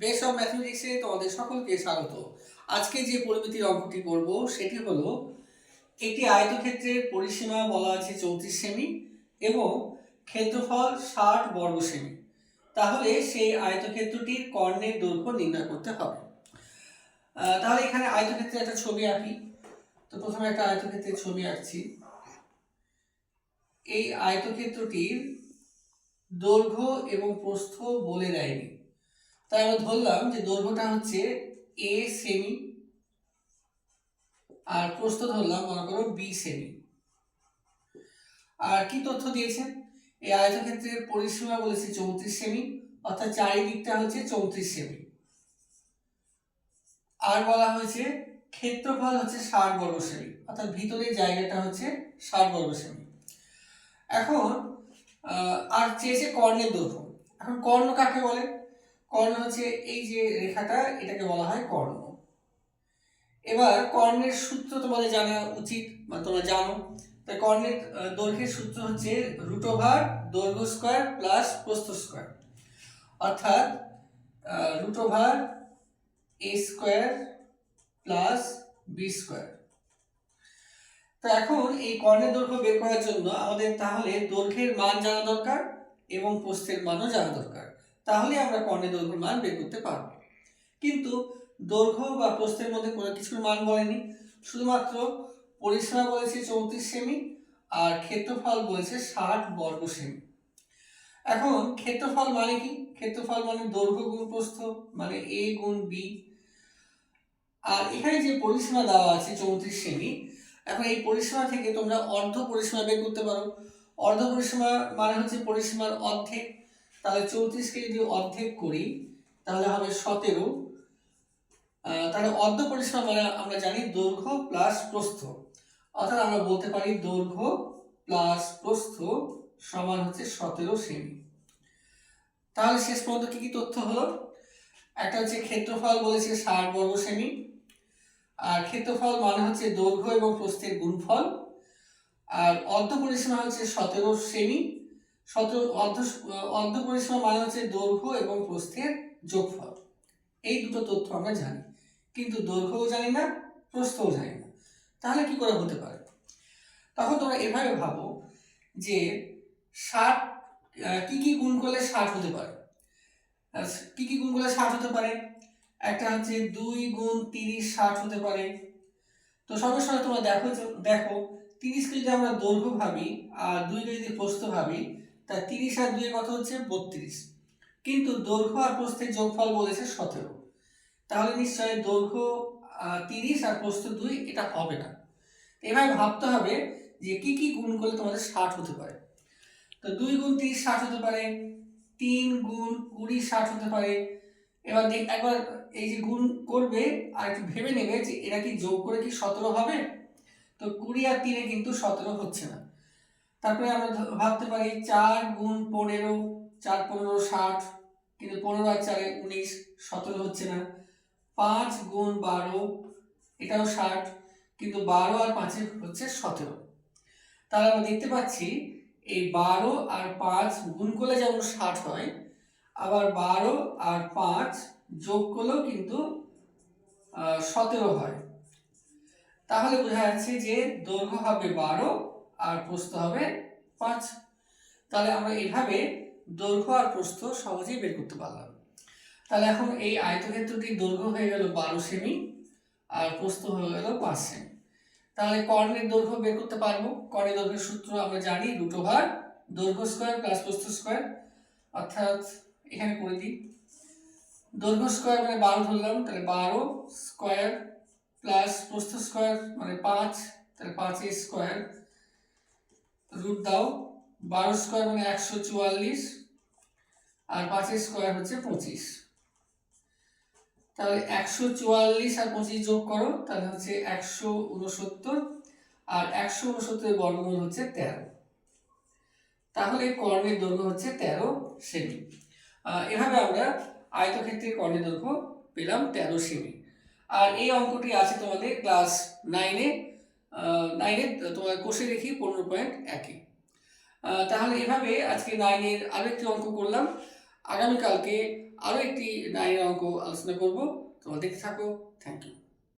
Base of ম্যাথমেটিক্সে তোমাদের সকলকে স্বাগত। আজকে যে পরিমিতির অঙ্কটি করব, সেটি হলো, একটি আয়তক্ষেত্রের পরিসীমা বলা আছে চৌত্রিশ সেমি এবং ক্ষেত্রফল ষাট বর্গ সেমি। তাহলে সেই আয়তক্ষেত্রটির কর্ণের দৈর্ঘ্য নির্ণয় করতে হবে। তাহলে এখানে আয়তক্ষেত্রে একটা ছবি আঁকি। তো প্রথমে একটা আয়তক্ষেত্রের ছবি আঁকছি। এই আয়তক্ষেত্রটির দৈর্ঘ্য এবং প্রস্থ বলে দেয়নি। তাই আমরা ধরলাম যে দৈর্ঘ্যটা হচ্ছে এ সেমি আর প্রস্থ ধরলাম, মনে করো বি সেমি আর কি তথ্য দিয়েছেন এই আয়তক্ষেত্রের পরিসীমা বলেছে চৌত্রিশ সেমি অর্থাৎ চারিদিকটা হচ্ছে চৌত্রিশ সেমি আর বলা হয়েছে ক্ষেত্রফল হচ্ছে ষাট বর্গ সেমি অর্থাৎ ভিতরের জায়গাটা হচ্ছে ষাট বর্গ সেমি এখন আর চেয়েছে কর্ণের দৈর্ঘ্য। এখন কর্ণ কাকে বলে? কর্ণ হচ্ছে এই যে রেখাটা, এটাকে বলা হয় কর্ণ। এবার কর্ণের সূত্র তোমাদের জানা উচিত বা তোমরা জানো। তাই কর্ণের দৈর্ঘ্যের সূত্র হচ্ছে রুট ওভার দৈর্ঘ্য স্কোয়ার প্লাস প্রস্থ স্কোয়ার অর্থাৎ root over A square plus B square তো এখন এই কর্ণের দৈর্ঘ্য বের করার জন্য আমাদের তাহলে দৈর্ঘ্যের মান জানা দরকার এবং প্রস্থের মানও জানা দরকার। তাহলে আমরা কর্ণের দৈর্ঘ্যের মান বের করতে পারব। কিন্তু দৈর্ঘ্য বা প্রস্থের মধ্যে কোনো কিছুর মান বলেনি। শুধুমাত্র পরিসীমা বলেছে চৌত্রিশ সেমি আর ক্ষেত্রফল বলেছে ষাট বর্গ সেমি। এখন ক্ষেত্রফল মানে কি? ক্ষেত্রফল মানে দৈর্ঘ্য গুণ প্রস্থ মানে এ গুণ বি আর এখানে যে পরিসীমা দেওয়া আছে চৌত্রিশ সেমি, এখন এই পরিসীমা থেকে তোমরা অর্ধ পরিসীমা বের করতে পারো। অর্ধ পরিসীমা মানে হচ্ছে পরিসীমার অর্ধেক। তাহলে চৌত্রিশকে যদি অর্ধেক করি, তাহলে হবে সতেরো। তাহলে অর্ধ পরিসীমা মানে আমরা জানি দৈর্ঘ্য প্লাস প্রস্থ। অর্থাৎ আমরা বলতে পারি দৈর্ঘ্য প্লাস প্রস্থ সমান হচ্ছে সতেরো সেমি তাহলে শেষ পর্যন্ত কি কি তথ্য হলো? একটা হচ্ছে ক্ষেত্রফল বলেছে ষাট বর্গ সেমি আর ক্ষেত্রফল মানে হচ্ছে দৈর্ঘ্য এবং প্রস্থের গুণফল। আর অর্ধ পরিসীমা হচ্ছে সতেরো সেমি সতেরো অর্ধ অর্ধ পরিসীমা মানে হচ্ছে দৈর্ঘ্য এবং প্রস্থের যোগফল। এই দুটো তথ্য আমরা জানি, কিন্তু দৈর্ঘ্যও জানি না, প্রস্থও জানি না। তাহলে কি করে হতে পারে? তখন তোমরা এভাবে ভাবো যে ষাট কি কি গুণ করলে ষাট হতে পারে? কি কি গুণ করলে ষাট হতে পারে? একটা হচ্ছে দুই গুণ তিরিশ ষাট হতে পারে। তো সঙ্গে সঙ্গে তোমরা দেখো দেখো, তিরিশকে যদি আমরা দৈর্ঘ্য ভাবি আর দুইকে যদি প্রস্থ ভাবি তা তিরিশ আর দুই কত হচ্ছে বত্রিশ। কিন্তু দৈর্ঘ্য আর প্রস্থের যোগফল বলেছে সতেরো। তাহলে নিশ্চয়ই দৈর্ঘ্য তিরিশ আর প্রস্থ দুই, এটা হবে না। এভাবে ভাবতে হবে যে কি কি গুণ করলে তোমাদের ষাট হতে পারে। তো দুই গুণ তিরিশ ষাট হতে পারে, তিন গুণ কুড়ি ষাট হতে পারে। এবার দেখ, একবার এই যে গুণ করবে আর একটু ভেবে নেবে যে এরা কি যোগ করে কি সতেরো হবে? তো কুড়ি আর তিনে কিন্তু সতেরো হচ্ছে না। তারপরে আমরা ভাবতে পারি চার গুণ পনেরো, চার পনেরো ষাট, কিন্তু পনেরো আর চারে উনিশ, সতেরো হচ্ছে না। পাঁচ গুণ বারো, এটাও ষাট, কিন্তু বারো আর পাঁচে হচ্ছে সতেরো। তাহলে আমরা দেখতে পাচ্ছি এই বারো আর পাঁচ গুণ করলে যেমন ষাট হয়, আবার বারো আর পাঁচ যোগ করলেও কিন্তু সতেরো হয়। তাহলে বোঝা যাচ্ছে যে দৈর্ঘ্য হবে বারো আর প্রস্থ হবে পাঁচ। তাহলে আমরা এইভাবে দৈর্ঘ্য আর প্রস্থ সহজেই বের করতে পারলাম। তাহলে এখন এই আয়তক্ষেত্রটির দৈর্ঘ্য হয়ে গেল বারো সেমি আর প্রস্থ হয়ে গেল পাঁচ সেমি। তাহলে কর্ণের দৈর্ঘ্য বের করতে পারব। কর্ণের দৈর্ঘ্যের সূত্র আমরা জানি রুট ওভার দৈর্ঘ্য স্কোয়ার প্লাস প্রস্থ স্কোয়ার। অর্থাৎ এখানে করে দিই। দৈর্ঘ্য স্কোয়ার মানে বারো ধরলাম, তাহলে বারো স্কোয়ার প্লাস প্রস্থ স্কোয়ার মানে পাঁচ, তাহলে পাঁচের স্কোয়ার। রুট দাও, বারো স্কোয়ার মানে একশো চুয়াল্লিশ, আর পাঁচের স্কোয়ার হচ্ছে পঁচিশ। তাহলে একশো চুয়াল্লিশ আর পঁচিশ যোগ করো, তাহলে হচ্ছে একশো উনসত্তর আর একশো উনসত্তরের বর্গমূল হচ্ছে তেরো। তাহলে কর্ণের দৈর্ঘ্য হচ্ছে তেরো সেমি। এভাবে আমরা আয়তক্ষেত্রের কর্ণের দৈর্ঘ্য পেলাম তেরো সেমি। আর এই অঙ্কটি আছে তোমাদের ক্লাস নাইনে নাইনে তোমার কোষে রেখি পনেরো পয়েন্ট একে। তাহলে এভাবে আজকে নাইনের আরও একটি অঙ্ক করলাম। আগামীকালকে আরও একটি নাইনের অঙ্ক আলোচনা করব। তোমরা দেখতে থাকো। Thank you